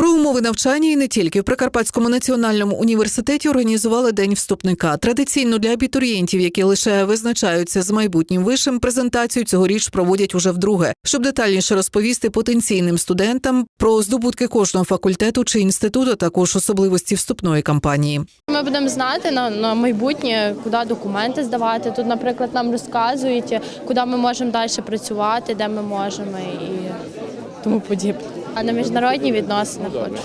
Про умови навчання і не тільки в Прикарпатському національному університеті організували день вступника. Традиційно для абітурієнтів, які лише визначаються з майбутнім вишем, презентацію цьогоріч проводять уже вдруге, щоб детальніше розповісти потенційним студентам про здобутки кожного факультету чи інституту, також особливості вступної кампанії. Ми будемо знати на, на майбутнє, куди документи здавати. Тут, наприклад, нам розказують, куди ми можемо далі працювати, де ми можемо і тому подібне. А на міжнародні відносини хочу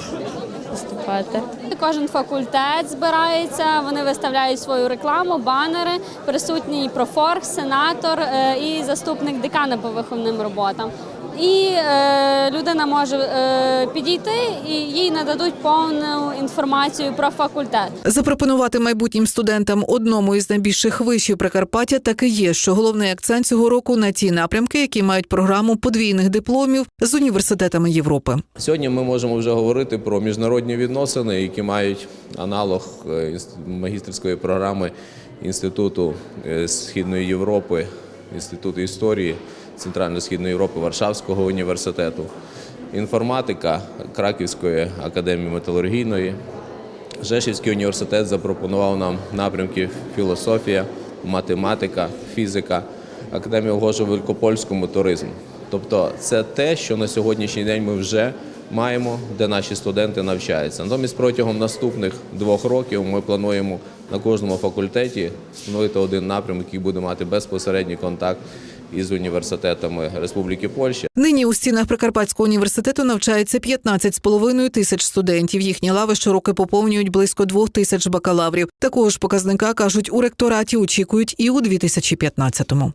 поступати. Кожен факультет збирається, вони виставляють свою рекламу, банери, присутній профорг, сенатор е, і заступник декана по виховним роботам. І е, людина може е, підійти і їй нададуть повну інформацію про факультет. Запропонувати майбутнім студентам одному із найбільших вишів Прикарпаття таки є, що головний акцент цього року на ті напрямки, які мають програму подвійних дипломів з університетами Європи. Сьогодні ми можемо вже говорити про міжнародні відносини, які мають аналог е, магістерської програми Інституту е, Східної Європи, Інституту історії Центрально-Східної Європи Варшавського університету, інформатика Краківської академії металургійної. Жешівський університет запропонував нам напрямки філософія, математика, фізика, академія Угожа Великопольському туризм. Тобто це те, що на сьогоднішній день ми вже маємо, де наші студенти навчаються. Натомість протягом наступних двох років ми плануємо на кожному факультеті встановити один напрямок, який буде мати безпосередній контакт із університетами Республіки Польща. Нині у стінах Прикарпатського університету навчається 15,5 тисяч студентів. Їхні лави щороки поповнюють близько двох тисяч бакалаврів. Такого ж показника кажуть у ректораті очікують і у 2015-му.